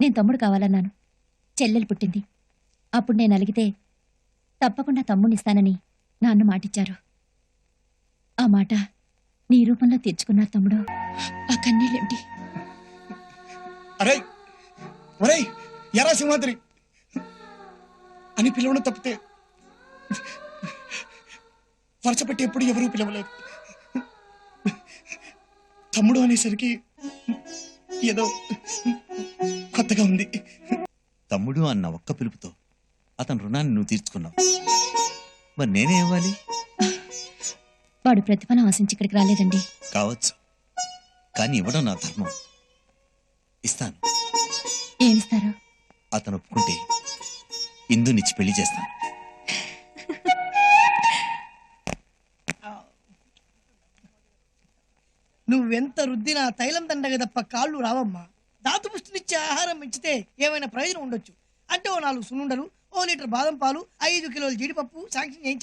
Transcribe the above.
నేను తమ్ముడు కావాలన్నాను. చెల్లెలు పుట్టింది. అప్పుడు నేను అలిగితే తప్పకుండా తమ్ముడిస్తానని నాన్న మాటిచ్చారు. ఆ మాట నీ రూపంలో తీర్చుకున్నారు తమ్ముడు. ఆ కన్నీళ్ళేంటి అరే ఒరే ఎరా సింహాద్రి! అని పిలవడం తప్పితే వరుస పెట్టి ఎప్పుడు ఎవరూ పిలవలేదు. తమ్ముడు అనేసరికి ఏదో కొత్తగా ఉంది. తమ్ముడు అన్న ఒక్క పిలుపుతో అతని రుణాన్ని నువ్వు తీర్చుకున్నావు. మరి నేనే ఇవ్వాలి? వాడు ప్రతిఫలం ఆశించి ఇక్కడికి రాలేదండి. కావచ్చు. కానీ ఇవ్వడం నా ధర్మం. ఇస్తాను. ఏమిస్తారు అతను ఒప్పుకుంటే ఇందునిచ్చి పెళ్ళి చేస్తాను. నువ్వెంత రుద్దినా తైలం దండగ తప్ప కాళ్ళు రావమ్మా. దాతుపుష్టినిచ్చే ఆహారం పెంచితే ఏమైనా ప్రయోజనం ఉండొచ్చు. అంటే ఓ నాలుగు సున్నుండలు ఓ లీటర్ బాదం పాలు ఐదు కిలోల జీడిపప్పు శాంక్షన్ చేయించాం